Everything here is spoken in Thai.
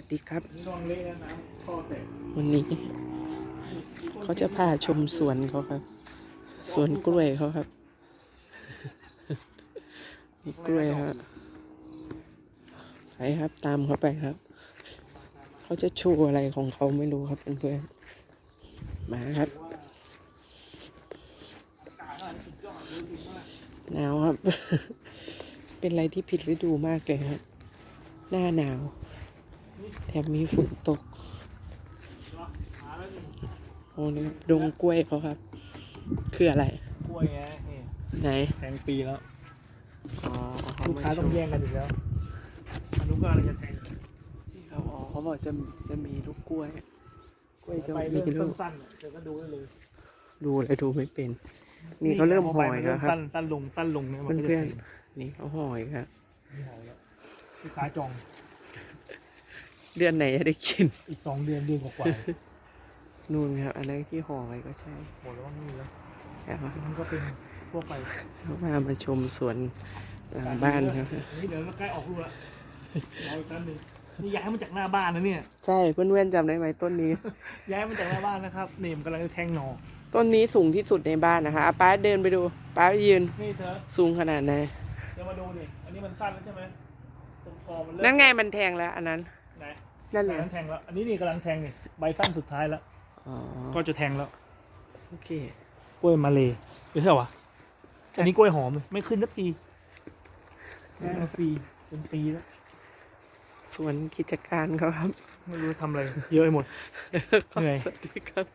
วัสดีครับ วันนี้ เขาจะพาชมสวนเขาครับ สวนกล้วยเขาครับมีกล้วยครับไปครับ ตามเขาไปครับ เขาจะชว์อะไรของเขาไม่รู้ครับเพื่อนๆมาครับหนาวครับ เป็นอะไรที่ผิดฤดูมากเลยครับ หน้าหนาว แถมมีฝนตก โอ้นี่ดงกล้วยเขาครับ คืออะไร กล้วยไงนี่ไหน แทงปีแล้ว อ๋อเขลูกมค้าต้องโชว์แย่งกันอีกแล้วอนุกาอะไรจะแทงเขาอ๋อเขาบอกจะจะมีลูกกล้วย กล้วยจะไปมีเริ่มลูกสั้นๆเดี๋ยวก็ดูได้เลย ดูเลยดูไม่เป็น นี่เขาเริ่มห่อยแล้วครับ สั้นสั้นลงสั้นลงเนี่ยมันก็จะเพื่อนแทงๆนี่เขาห่อยครับนี่ห่อยแล้วลูกค้าจอง เดือนไหนจะได้กิน อีกสองเดือนเดือนกว่านู่นครับ อันนั้นที่ห่อไว้ก็ใช่ๆหมดแล้วว่านี่แล้วแล้วมันก็เป็นทั่วไปเขาพามาชมสวนหลังบ้านครับ นี่เดี๋ยวมันใกล้ออกลูกแล้วรออีกแป๊บนึงนี่ย้ายมาจากหน้าบ้านนะเนี่ย ใช่เพื่อนๆจำได้ไหมต้นนี้ ย้ายมาจากหน้าบ้านนะครับนี่มันกำลังจะแทงหน่อต้นนี้สูงที่สุดในบ้านนะคะอะป้าเดินไปดู ป้าไปยืนนี่เธอสูงขนาดไหน เดี๋ยวมาดูนี่อันนี้มันสั้นแล้วใช่ไหมตรงคอมันเริ่มนั่นไงมันแทงแล้ว อันนั้นไห นนั่นแหอัละนนั้นแทงแล้ว อันนี้นี่กำลังแทงนี่ใบสั้นสุดท้ายแล้ว อ๋อ ก็จะแทงแล้ว โอเค กล้วยมาเลยไม่ใช่เหรอวะใช่ อันนี้กล้วยหอมไม่ขึ้นสักทีได้มาฟรีเป็นปีแล้วส่วนกิจการเขาครับ ไม่รู้ทำอะไร เยอะไปหมด เหนื่อย สวัสดีครับ